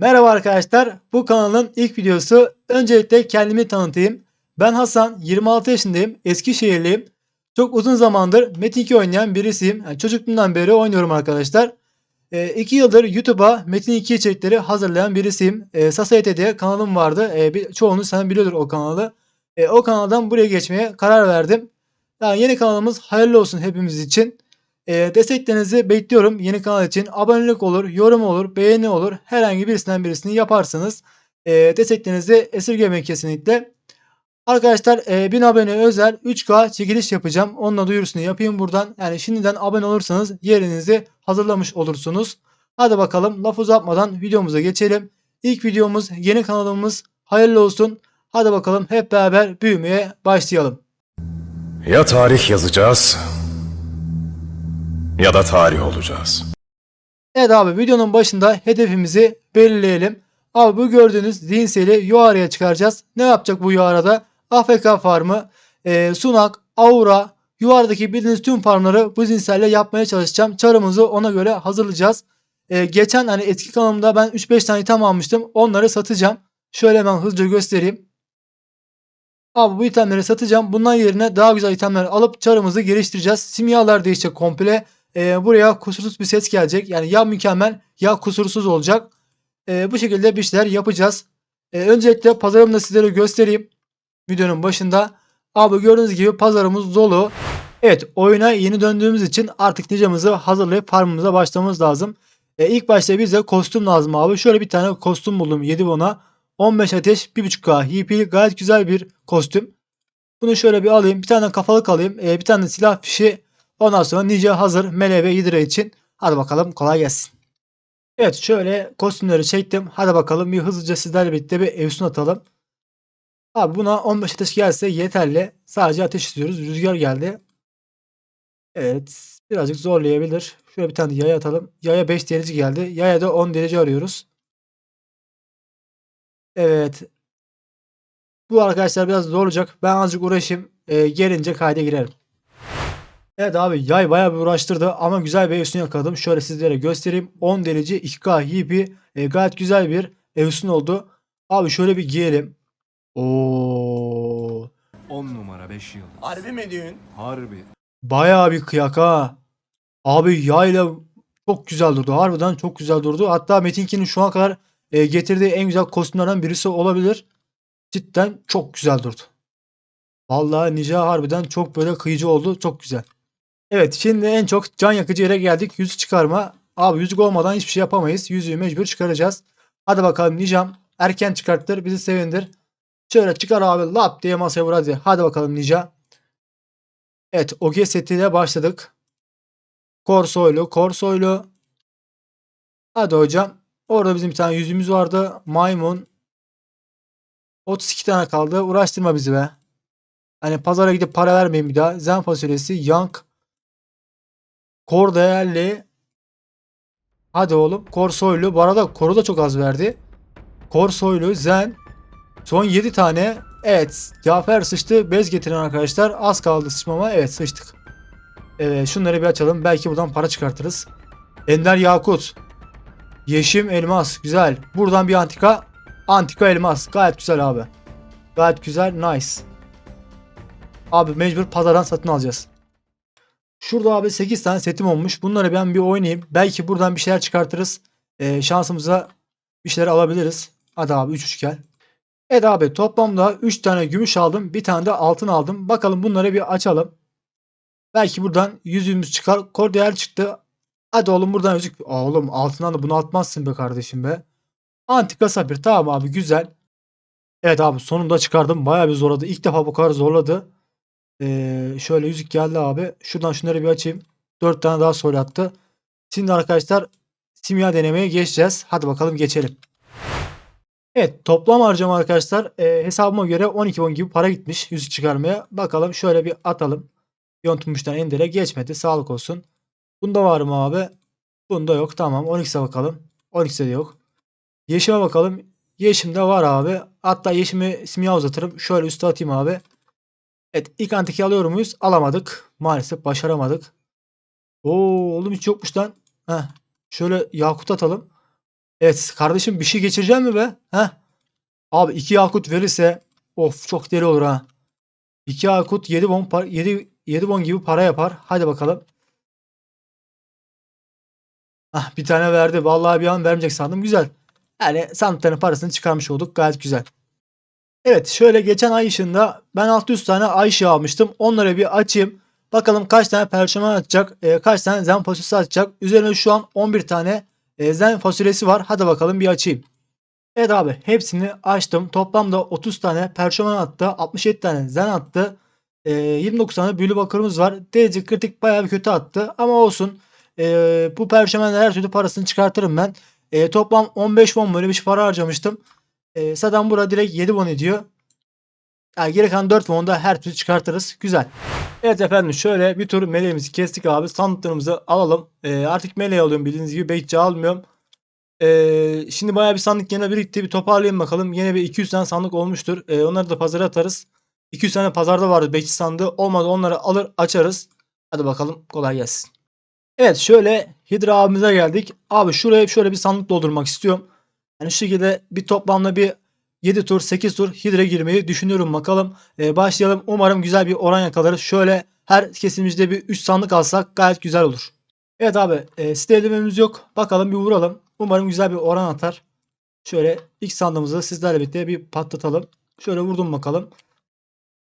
Merhaba arkadaşlar. Bu kanalın ilk videosu. Öncelikle kendimi tanıtayım. Ben Hasan, 26 yaşındayım. Eskişehirliyim. Çok uzun zamandır Metin 2 oynayan birisiyim. Yani çocukluğumdan beri oynuyorum arkadaşlar. 2 yıldır YouTube'a Metin 2 içerikleri hazırlayan birisiyim. E, Society diye kanalım vardı. E, bir, çoğunuz sen biliyordur o kanalı. E, o kanaldan buraya geçmeye karar verdim. Yani yeni kanalımız hayırlı olsun hepimiz için. E, desteklerinizi bekliyorum yeni kanal için. Abonelik olur, yorum olur, beğeni olur. Herhangi birisinden birisini yaparsınız. E, desteklerinizi esirgemeyin kesinlikle. Arkadaşlar e, 1000 abone özel 3K çekiliş yapacağım. Onunla duyurusunu yapayım buradan. Yani şimdiden abone olursanız yerinizi hazırlamış olursunuz. Hadi bakalım laf uzatmadan videomuza geçelim. İlk videomuz yeni kanalımız hayırlı olsun. Hadi bakalım hep beraber büyümeye başlayalım. Ya tarih yazacağız ya da tarih olacağız. Evet abi videonun başında hedefimizi belirleyelim. Abi bu gördüğünüz zihinseli yuarıya çıkaracağız. Ne yapacak bu yuarada? AFK farmı, e, sunak, aura, yuvarıdaki bildiğiniz tüm farmları bu zihinselle yapmaya çalışacağım. Çarımızı ona göre hazırlayacağız. E, geçen hani eski kanalımda ben 3-5 tane item almıştım. Onları satacağım. Şöyle hemen hızlıca göstereyim. Abi bu itemleri satacağım. Bundan yerine daha güzel itemler alıp çarımızı geliştireceğiz. Simyalar değişecek komple. Ee, buraya kusursuz bir ses gelecek. Yani ya mükemmel ya kusursuz olacak. Ee, bu şekilde bir şeyler yapacağız. Ee, öncelikle pazarımı da sizlere göstereyim. Videonun başında. Abi gördüğünüz gibi pazarımız dolu. Evet oyuna yeni döndüğümüz için artık nicamızı hazırlayıp farmımıza başlamamız lazım. Ee, ilk başta bize kostüm lazım abi. Şöyle bir tane kostüm buldum 7 bona. 15 ateş 1.5k HP'li gayet güzel bir kostüm. Bunu şöyle bir alayım. Bir tane kafalık alayım. Ee, bir tane silah fişi. Ondan sonra Ninja hazır. Mele ve Hydra için. Hadi bakalım kolay gelsin. Evet şöyle kostümleri çektim. Hadi bakalım bir hızlıca sizlerle birlikte bir Evsun atalım. Abi buna 15 ateş gelse yeterli. Sadece ateş istiyoruz. Rüzgar geldi. Evet. Birazcık zorlayabilir. Şöyle bir tane yaya atalım. Yaya 5 derece geldi. Yaya da 10 derece arıyoruz. Evet. Bu arkadaşlar biraz zor olacak. Ben azıcık uğraşayım. Ee, gelince kayda girerim. Evet abi yay bayağı bir uğraştırdı ama güzel bir Evsun yakaladım. Şöyle sizlere göstereyim. 10 derece 2K HP e, gayet güzel bir Evsun oldu. Abi şöyle bir giyelim. Oo, 10 numara 5 yıldız. Harbi mi diyorsun? Harbi. bayağı bir kıyak ha. Abi yayla çok güzel durdu. Harbiden çok güzel durdu. Hatta Metinkin'in şu ana kadar e, getirdiği en güzel kostümlerden birisi olabilir. Cidden çok güzel durdu. Vallahi Ninja harbiden çok böyle kıyıcı oldu. Çok güzel. Evet şimdi en çok can yakıcı yere geldik. Yüzü çıkarma. Abi yüzük olmadan hiçbir şey yapamayız. Yüzüğü mecbur çıkaracağız. Hadi bakalım Nicam. Erken çıkarttır. Bizi sevindir. Şöyle çıkar abi. Lap diye masaya vur hadi. Hadi bakalım Nica. Evet OG setiyle başladık. Korsoylu. Korsoylu. Hadi hocam. Orada bizim bir tane yüzümüz vardı. Maymun. 32 tane kaldı. Uğraştırma bizi be. Hani pazara gidip para vermeyin bir daha. Zen fasulyesi. Yank. Kor değerli. Hadi oğlum. Kor soylu. Bu arada koru da çok az verdi. Kor soylu. Zen. Son 7 tane. Evet. Cafer sıçtı. Bez getirin arkadaşlar. Az kaldı sıçmama. Evet sıçtık. Evet şunları bir açalım. Belki buradan para çıkartırız. Ender Yakut. Yeşim Elmas. Güzel. Buradan bir antika. Antika elmas. Gayet güzel abi. Gayet güzel. Nice. Abi mecbur pazardan satın alacağız. Şurada abi 8 tane setim olmuş. Bunları ben bir oynayayım. Belki buradan bir şeyler çıkartırız. Ee, şansımıza bir şeyler alabiliriz. Hadi abi 3 3 gel. Evet abi toplamda 3 tane gümüş aldım. Bir tane de altın aldım. Bakalım bunları bir açalım. Belki buradan yüzüğümüz çıkar. Kor değer çıktı. Hadi oğlum buradan yüzük. Oğlum altından da bunu atmazsın be kardeşim be. Antika sapir. Tamam abi güzel. Evet abi sonunda çıkardım. Bayağı bir zorladı. İlk defa bu kadar zorladı. Ee, şöyle yüzük geldi abi. Şuradan şunları bir açayım. 4 tane daha soru attı. Şimdi arkadaşlar simya denemeye geçeceğiz. Hadi bakalım geçelim. Evet toplam harcama arkadaşlar e, hesabıma göre 12 won gibi para gitmiş yüzük çıkarmaya. Bakalım şöyle bir atalım. Yontulmuştan Ender'e geçmedi. Sağlık olsun. Bunda var mı abi? Bunda yok. Tamam. 12'se bakalım. 12'se de yok. Yeşime bakalım. Yeşimde var abi. Hatta yeşimi simya uzatırım. Şöyle üste atayım abi. Evet ilk antiki alıyor muyuz? Alamadık. Maalesef başaramadık. Oo oğlum hiç yokmuş lan. Heh. Şöyle yakut atalım. Evet kardeşim bir şey geçireceğim mi be? Heh. Abi 2 yakut verirse of çok deli olur ha. 2 yakut 7 bon par 7 7 bon gibi para yapar. Hadi bakalım. Ah bir tane verdi. Vallahi bir an vermeyecek sandım. Güzel. Yani sandıkların parasını çıkarmış olduk. Gayet güzel. Evet şöyle geçen ay ışığında ben 600 tane ay ışığı almıştım. Onları bir açayım. Bakalım kaç tane perşemen atacak. e, kaç tane zen fasulyesi atacak. Üzerine şu an 11 tane e, zen fasulyesi var. Hadi bakalım bir açayım. Evet abi hepsini açtım. Toplamda 30 tane perşemen attı. 67 tane zen attı. E, 29 tane büyülü bakırımız var. Derece kritik bayağı bir kötü attı. Ama olsun. E, bu perşemenler her türlü parasını çıkartırım ben. E, toplam 15 won böyle bir şey para harcamıştım. E, zaten burada direkt 7 won ediyor. Yani geri kalan 4 won da her türlü çıkartırız. Güzel. Evet efendim şöyle bir tur meleğimizi kestik abi. Sandıklarımızı alalım. E, artık meleği alıyorum bildiğiniz gibi. Bekçi almıyorum. E, şimdi bayağı bir sandık yine birikti. Bir toparlayayım bakalım. Yine bir 200 tane sandık olmuştur. E, onları da pazara atarız. 200 tane pazarda vardı bekçi sandığı. Olmadı onları alır açarız. Hadi bakalım kolay gelsin. Evet şöyle Hidra abimize geldik. Abi şuraya şöyle bir sandık doldurmak istiyorum. Yani şu şekilde bir toplamda bir 7 tur 8 tur Hidra girmeyi düşünüyorum bakalım. Ee, başlayalım. Umarım güzel bir oran yakalarız. Şöyle her kesimimizde bir 3 sandık alsak gayet güzel olur. Evet abi e, site elememiz yok. Bakalım bir vuralım. Umarım güzel bir oran atar. Şöyle ilk sandığımızı sizlerle birlikte bir patlatalım. Şöyle vurdum bakalım.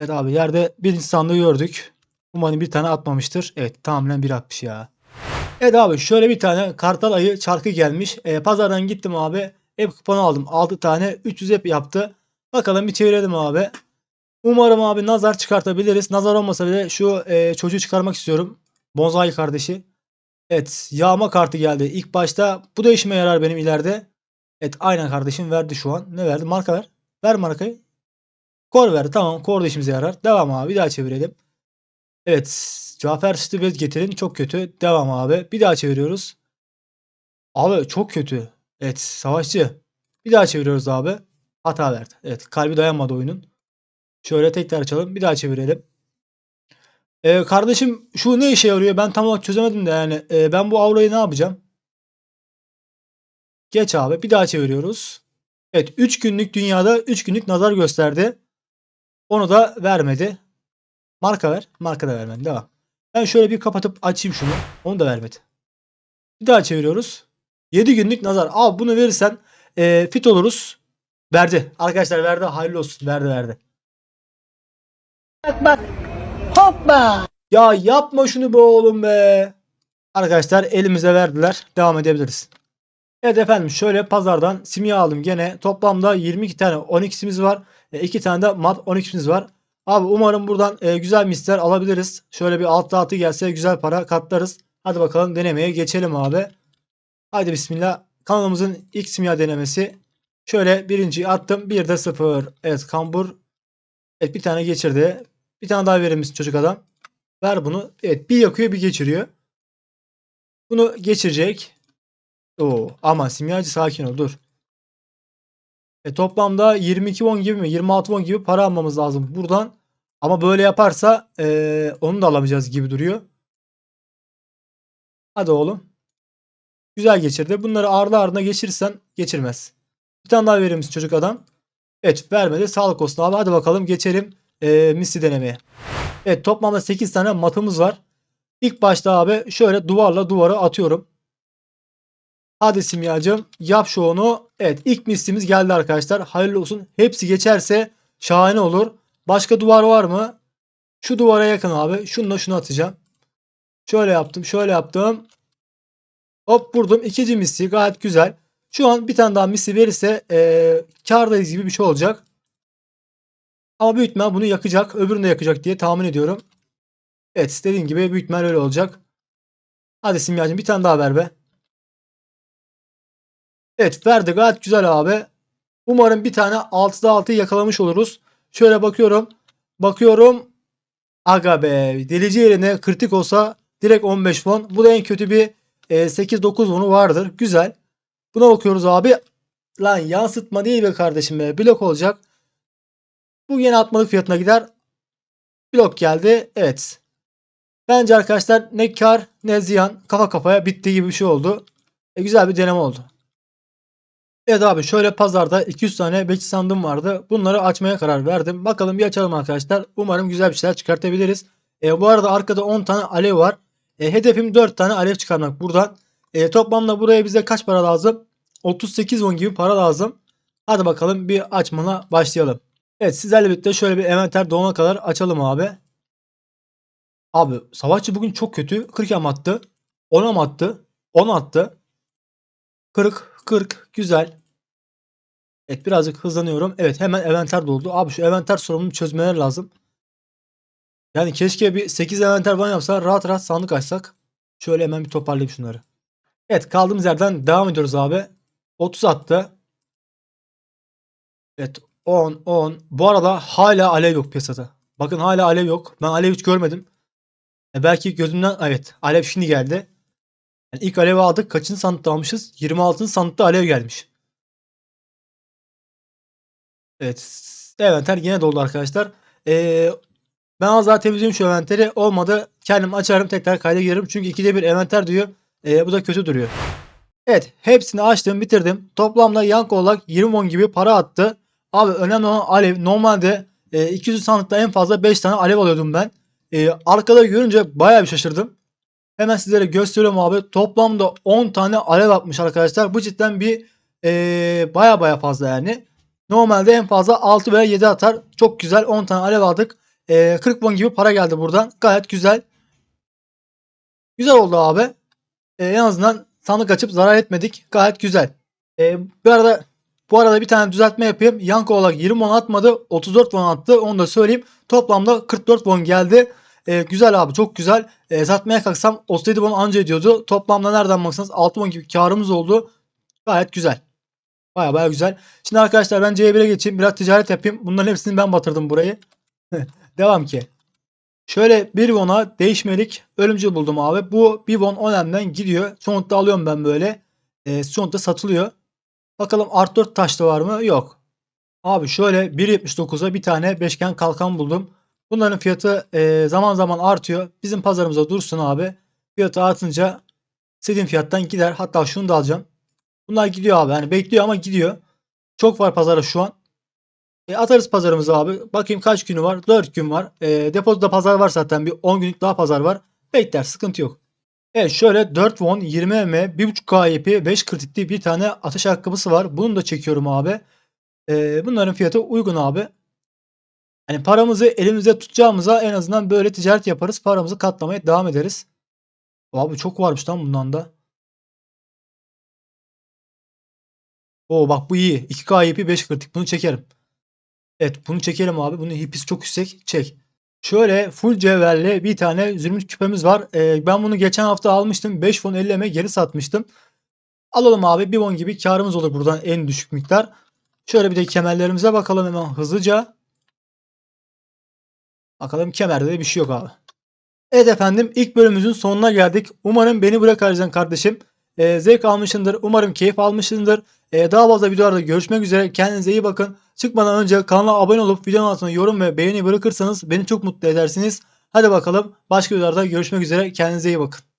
Evet abi yerde birinci sandığı gördük. Umarım bir tane atmamıştır. Evet tamamen bir atmış ya. Evet abi şöyle bir tane kartal ayı çarkı gelmiş. E, pazardan gittim abi. Hep kuponu aldım. 6 tane 300 hep yaptı. Bakalım bir çevirelim abi. Umarım abi nazar çıkartabiliriz. Nazar olmasa bile şu e, çocuğu çıkarmak istiyorum. Bonsai kardeşi. Evet yağma kartı geldi. İlk başta bu da işime yarar benim ileride. Evet aynen kardeşim verdi şu an. Ne verdi? Marka ver. Ver markayı. Kor verdi. Tamam kor da işimize yarar. Devam abi bir daha çevirelim. Evet. Cafer Stibet getirin. Çok kötü. Devam abi. Bir daha çeviriyoruz. Abi çok kötü. Evet. Savaşçı. Bir daha çeviriyoruz abi. Hata verdi. Evet. Kalbi dayanmadı oyunun. Şöyle tekrar açalım. Bir daha çevirelim. Ee, kardeşim şu ne işe yarıyor? Ben tam olarak çözemedim de yani. Ee, ben bu aurayı ne yapacağım? Geç abi. Bir daha çeviriyoruz. Evet. 3 günlük dünyada 3 günlük nazar gösterdi. Onu da vermedi. Marka ver. Marka da vermedi. Devam. Ben şöyle bir kapatıp açayım şunu. Onu da vermedi. Bir daha çeviriyoruz. 7 günlük nazar. Abi bunu verirsen e, fit oluruz. Verdi. Arkadaşlar verdi. Hayırlı olsun. Verdi verdi. Bak bak. Hoppa. Ya yapma şunu be oğlum be. Arkadaşlar elimize verdiler. Devam edebiliriz. Evet efendim şöyle pazardan simya aldım gene. Toplamda 22 tane 12'simiz var. 2 tane de mat 12'simiz var. Abi umarım buradan e, güzel misler alabiliriz. Şöyle bir alt altı gelse güzel para katlarız. Hadi bakalım denemeye geçelim abi. Haydi bismillah. Kanalımızın ilk simya denemesi. Şöyle birinciyi attım. Bir de sıfır. Evet kambur. Evet bir tane geçirdi. Bir tane daha verir misin çocuk adam? Ver bunu. Evet bir yakıyor bir geçiriyor. Bunu geçirecek. Oo, ama simyacı sakin ol dur. E, toplamda 22 won gibi mi 26 won gibi para almamız lazım buradan. Ama böyle yaparsa e, onu da alamayacağız gibi duruyor. Hadi oğlum. Güzel geçirdi. Bunları ardı ardına geçirirsen geçirmez. Bir tane daha verir misin çocuk adam? Evet vermedi. Sağlık olsun abi. Hadi bakalım geçelim e, misli denemeye. Evet toplamda 8 tane matımız var. İlk başta abi şöyle duvarla duvara atıyorum. Hadi simyacım yap şu onu. Evet ilk mislimiz geldi arkadaşlar. Hayırlı olsun. Hepsi geçerse şahane olur. Başka duvar var mı? Şu duvara yakın abi. Şununla şunu atacağım. Şöyle yaptım. Şöyle yaptım. Hop vurdum. İkinci misli gayet güzel. Şu an bir tane daha misli verirse ee, kardayız gibi bir şey olacak. Ama büyük bunu yakacak. Öbürünü de yakacak diye tahmin ediyorum. Evet dediğim gibi büyük öyle olacak. Hadi simyacım bir tane daha ver be. Evet verdi gayet güzel abi. Umarım bir tane 6'da 6'yı yakalamış oluruz. Şöyle bakıyorum. Bakıyorum. Aga be. Delici yerine kritik olsa direkt 15 fon. Bu da en kötü bir 8-9 fonu vardır. Güzel. Buna bakıyoruz abi. Lan yansıtma değil be kardeşim be. Blok olacak. Bu yine atmalık fiyatına gider. Blok geldi. Evet. Bence arkadaşlar ne kar ne ziyan kafa kafaya bitti gibi bir şey oldu. E, güzel bir deneme oldu. Evet abi şöyle pazarda 200 tane bekçi sandığım vardı. Bunları açmaya karar verdim. Bakalım bir açalım arkadaşlar. Umarım güzel bir şeyler çıkartabiliriz. E, bu arada arkada 10 tane alev var. E, hedefim 4 tane alev çıkarmak buradan. E, toplamda buraya bize kaç para lazım? 38 won gibi para lazım. Hadi bakalım bir açmana başlayalım. Evet sizlerle birlikte şöyle bir envanter dolana kadar açalım abi. Abi savaşçı bugün çok kötü. 40 yam attı. 10 attı. 10 attı. 40 40 güzel. Evet birazcık hızlanıyorum. Evet hemen envanter doldu. Abi şu envanter sorununu çözmeler lazım. Yani keşke bir 8 envanter falan yapsa rahat rahat sandık açsak. Şöyle hemen bir toparlayayım şunları. Evet kaldığımız yerden devam ediyoruz abi. 30 attı. Evet 10 10. Bu arada hala alev yok piyasada. Bakın hala alev yok. Ben alev hiç görmedim. E belki gözümden evet alev şimdi geldi. Yani ilk alevi aldık. Kaçıncı sandıkta almışız? 26. sandıkta alev gelmiş. Evet. Envanter yine doldu arkadaşlar. Ee, ben az daha temizliyorum şu envanteri. Olmadı kendim açarım tekrar kayda girerim. Çünkü ikide bir envanter diyor. Ee, bu da kötü duruyor. Evet hepsini açtım bitirdim. Toplamda yankı olarak 20 won gibi para attı. Abi önemli olan alev. Normalde e, 200 sandıkta en fazla 5 tane alev alıyordum ben. E, arkada görünce bayağı bir şaşırdım. Hemen sizlere gösteriyorum abi. Toplamda 10 tane alev atmış arkadaşlar. Bu cidden bir e, baya baya fazla yani. Normalde en fazla 6 veya 7 atar. Çok güzel 10 tane alev aldık. E, 40 won gibi para geldi buradan. Gayet güzel. Güzel oldu abi. E, en azından sandık açıp zarar etmedik. Gayet güzel. E, bu arada bu arada bir tane düzeltme yapayım. Yanko olarak 20 won atmadı. 34 won attı. Onu da söyleyeyim. Toplamda 44 won geldi. E, güzel abi çok güzel. E, satmaya kalksam 37 won anca ediyordu. Toplamda nereden baksanız 6 won gibi karımız oldu. Gayet güzel. Baya baya güzel. Şimdi arkadaşlar ben C1'e geçeyim. Biraz ticaret yapayım. Bunların hepsini ben batırdım burayı. Devam ki. Şöyle bir won'a değişmelik ölümcül buldum abi. Bu bir won önemden gidiyor. Sonuçta alıyorum ben böyle. E, sonuçta satılıyor. Bakalım art 4 taşlı var mı? Yok. Abi şöyle 1.79'a bir tane beşgen kalkan buldum. Bunların fiyatı e, zaman zaman artıyor. Bizim pazarımıza dursun abi. Fiyatı artınca istediğim fiyattan gider. Hatta şunu da alacağım. Bunlar gidiyor abi. Yani bekliyor ama gidiyor. Çok var pazara şu an. E, atarız pazarımıza abi. Bakayım kaç günü var? 4 gün var. E, depozita pazar var zaten. Bir 10 günlük daha pazar var. Bekler. Sıkıntı yok. Evet şöyle 4 won 20 m 1.5 KYP 5 kritikli bir tane atış ayakkabısı var. Bunu da çekiyorum abi. E, bunların fiyatı uygun abi. Yani paramızı elimizde tutacağımıza en azından böyle ticaret yaparız. Paramızı katlamaya devam ederiz. Abi çok varmış lan bundan da. Oo bak bu iyi. 2K IP 5 kritik. Bunu çekerim. Evet bunu çekelim abi. Bunun hipisi çok yüksek. Çek. Şöyle full cevherli bir tane zümrüt küpemiz var. Ee, ben bunu geçen hafta almıştım. 5 fon 50 geri satmıştım. Alalım abi. 1 won gibi karımız olur buradan en düşük miktar. Şöyle bir de kemerlerimize bakalım hemen hızlıca. Bakalım kemerde de bir şey yok abi. Evet efendim ilk bölümümüzün sonuna geldik. Umarım beni izleyen kardeşim e, zevk almışsındır. Umarım keyif almışsındır. E, daha fazla videolarda görüşmek üzere. Kendinize iyi bakın. Çıkmadan önce kanala abone olup videonun altına yorum ve beğeni bırakırsanız beni çok mutlu edersiniz. Hadi bakalım başka videolarda görüşmek üzere. Kendinize iyi bakın.